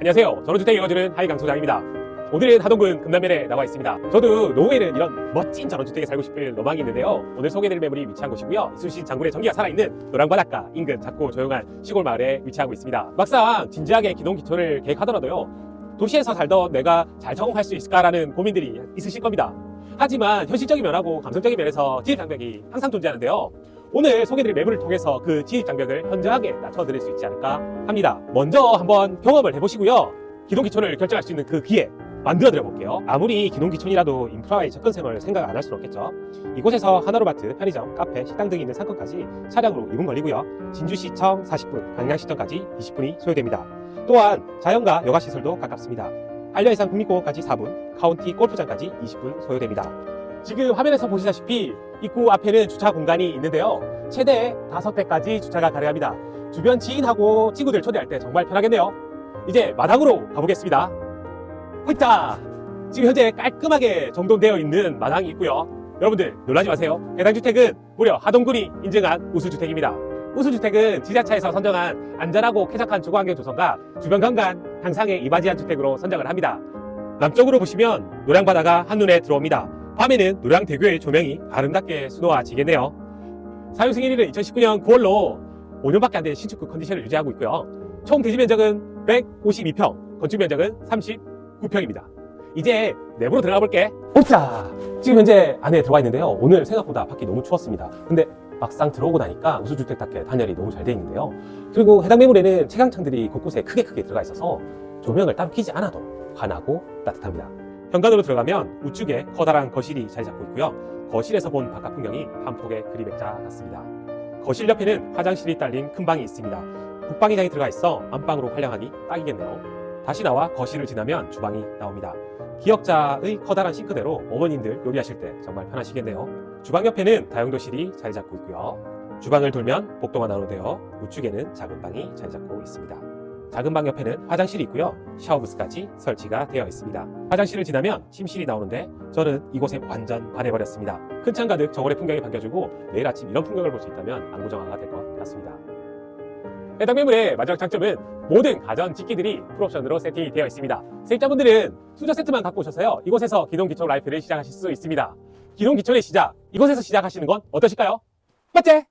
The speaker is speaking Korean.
안녕하세요. 전원주택 읽어주는 하이강 소장입니다. 오늘은 하동군 금남면에 나와 있습니다. 저도 노후에는 이런 멋진 전원주택에 살고 싶은 로망이 있는데요. 오늘 소개해드릴 매물이 위치한 곳이고요. 이순신 장군의 전기가 살아있는 노랑바닷가 인근 작고 조용한 시골 마을에 위치하고 있습니다. 막상 진지하게 기동기초를 계획하더라도요. 도시에서 살던 내가 잘 적응할 수 있을까라는 고민들이 있으실 겁니다. 하지만 현실적인 면하고 감성적인 면에서 진입 장벽이 항상 존재하는데요. 오늘 소개드릴 매물을 통해서 그 진입 장벽을 현저하게 낮춰드릴 수 있지 않을까 합니다. 먼저 한번 경험을 해보시고요. 기동기촌을 결정할 수 있는 그 기회 만들어 드려 볼게요. 아무리 기동기촌이라도 인프라의 접근성을 생각 안 할 수는 없겠죠. 이곳에서 하나로마트, 편의점, 카페, 식당 등이 있는 상권까지 차량으로 2분 걸리고요. 진주시청 40분, 강양시청까지 20분이 소요됩니다. 또한 자연과 여가시설도 가깝습니다. 한려해상 국립공원까지 4분, 카운티 골프장까지 20분 소요됩니다. 지금 화면에서 보시다시피 입구 앞에는 주차 공간이 있는데요. 최대 5대까지 주차가 가능합니다. 주변 지인하고 친구들 초대할 때 정말 편하겠네요. 이제 마당으로 가보겠습니다. 호이타! 지금 현재 깔끔하게 정돈되어 있는 마당이 있고요. 여러분들 놀라지 마세요. 해당 주택은 무려 하동군이 인증한 우수주택입니다. 우수주택은 지자체에서 선정한 안전하고 쾌적한 주거환경 조성과 주변 경관 향상에 이바지한 주택으로 선정을 합니다. 남쪽으로 보시면 노량바다가 한눈에 들어옵니다. 밤에는 노량대교의 조명이 아름답게 수놓아지겠네요. 사용 승인일은 2019년 9월로 5년밖에 안 된 신축급 컨디션을 유지하고 있고요. 총 대지 면적은 152평, 건축 면적은 39평입니다. 이제 내부로 들어가 볼게. 옵자! 지금 현재 안에 들어와 있는데요. 오늘 생각보다 밖이 너무 추웠습니다. 근데 막상 들어오고 나니까 우수주택답게 단열이 너무 잘돼 있는데요. 그리고 해당 매물에는 채광창들이 곳곳에 크게 크게 들어가 있어서 조명을 따로 켜지 않아도 환하고 따뜻합니다. 현관으로 들어가면 우측에 커다란 거실이 자리 잡고 있고요. 거실에서 본 바깥 풍경이 한 폭의 그림 액자 같습니다. 거실 옆에는 화장실이 딸린 큰 방이 있습니다. 북방이장이 들어가 있어 안방으로 활용하기 딱이겠네요. 다시 나와 거실을 지나면 주방이 나옵니다. 기역자의 커다란 싱크대로 어머님들 요리하실 때 정말 편하시겠네요. 주방 옆에는 다용도실이 자리 잡고 있고요. 주방을 돌면 복도가 나오되어 우측에는 작은 방이 자리 잡고 있습니다. 작은 방 옆에는 화장실이 있고요. 샤워부스까지 설치가 되어 있습니다. 화장실을 지나면 침실이 나오는데 저는 이곳에 완전 반해버렸습니다. 큰 창 가득 정원의 풍경이 바뀌어주고 내일 아침 이런 풍경을 볼 수 있다면 안구정화가 될 것 같습니다. 해당 매물의 마지막 장점은 모든 가전機器들이 풀옵션으로 세팅이 되어 있습니다. 세입자분들은 수저 세트만 갖고 오셔서요. 이곳에서 기동기초 라이프를 시작하실 수 있습니다. 기동기초의 시작, 이곳에서 시작하시는 건 어떠실까요? 맞지?